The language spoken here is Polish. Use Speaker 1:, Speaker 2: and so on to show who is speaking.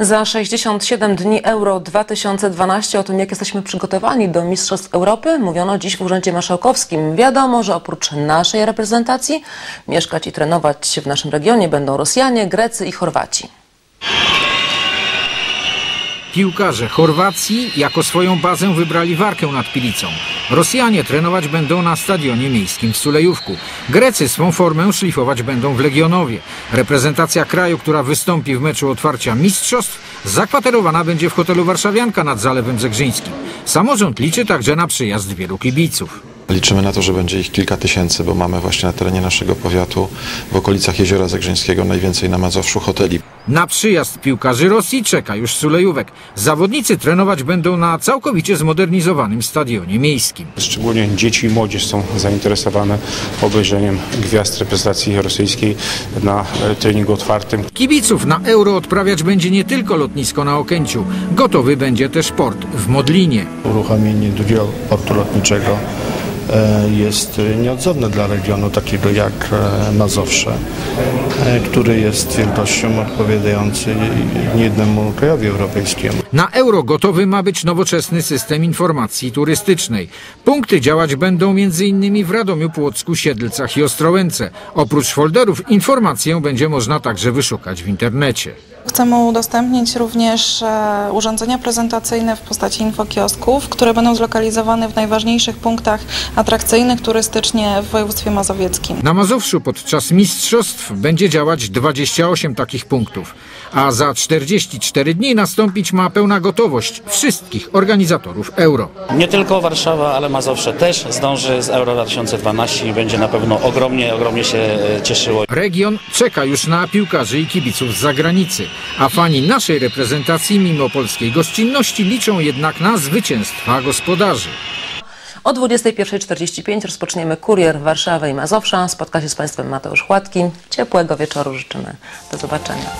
Speaker 1: Za 67 dni Euro 2012 o tym, jak jesteśmy przygotowani do Mistrzostw Europy, mówiono dziś w Urzędzie Marszałkowskim. Wiadomo, że oprócz naszej reprezentacji mieszkać i trenować w naszym regionie będą Rosjanie, Grecy i Chorwaci.
Speaker 2: Piłkarze Chorwacji jako swoją bazę wybrali Warkę nad Pilicą. Rosjanie trenować będą na stadionie miejskim w Sulejówku. Grecy swą formę szlifować będą w Legionowie. Reprezentacja kraju, która wystąpi w meczu otwarcia mistrzostw, zakwaterowana będzie w hotelu Warszawianka nad Zalewem Zegrzyńskim. Samorząd liczy także na przyjazd wielu kibiców.
Speaker 3: Liczymy na to, że będzie ich kilka tysięcy, bo mamy właśnie na terenie naszego powiatu w okolicach Jeziora Zegrzyńskiego najwięcej na Mazowszu hoteli.
Speaker 2: Na przyjazd piłkarzy Rosji czeka już Sulejówek. Zawodnicy trenować będą na całkowicie zmodernizowanym stadionie miejskim.
Speaker 4: Szczególnie dzieci i młodzież są zainteresowane obejrzeniem gwiazd reprezentacji rosyjskiej na e, treningu otwartym.
Speaker 2: Kibiców na euro odprawiać będzie nie tylko lotnisko na Okęciu. Gotowy będzie też port w Modlinie.
Speaker 5: Uruchomienie drugiego portu lotniczego jest nieodzowne dla regionu takiego jak e, Mazowsze, e, który jest wielkością odpowiadający niejednemu krajowi europejskiemu.
Speaker 2: Na euro gotowy ma być nowoczesny system informacji turystycznej. Punkty działać będą m.in. w Radomiu, Płocku, Siedlcach i Ostrołęce. Oprócz folderów informację będzie można także wyszukać w internecie.
Speaker 6: Chcemy udostępnić również e, urządzenia prezentacyjne w postaci infokiosków, które będą zlokalizowane w najważniejszych punktach atrakcyjnych turystycznie w województwie mazowieckim.
Speaker 2: Na Mazowszu podczas mistrzostw będzie działać 28 takich punktów, a za 44 dni nastąpić ma pełna gotowość wszystkich organizatorów euro.
Speaker 7: Nie tylko Warszawa, ale Mazowsze też zdąży z Euro 2012 i będzie na pewno ogromnie, ogromnie się e, cieszyło.
Speaker 2: Region czeka już na piłkarzy i kibiców z zagranicy, a fani naszej reprezentacji mimo polskiej gościnności liczą jednak na zwycięstwa gospodarzy.
Speaker 1: O 21.45 rozpoczniemy kurier Warszawy i Mazowsza. Spotka się z Państwem Mateusz Chładki. Ciepłego wieczoru życzymy. Do zobaczenia.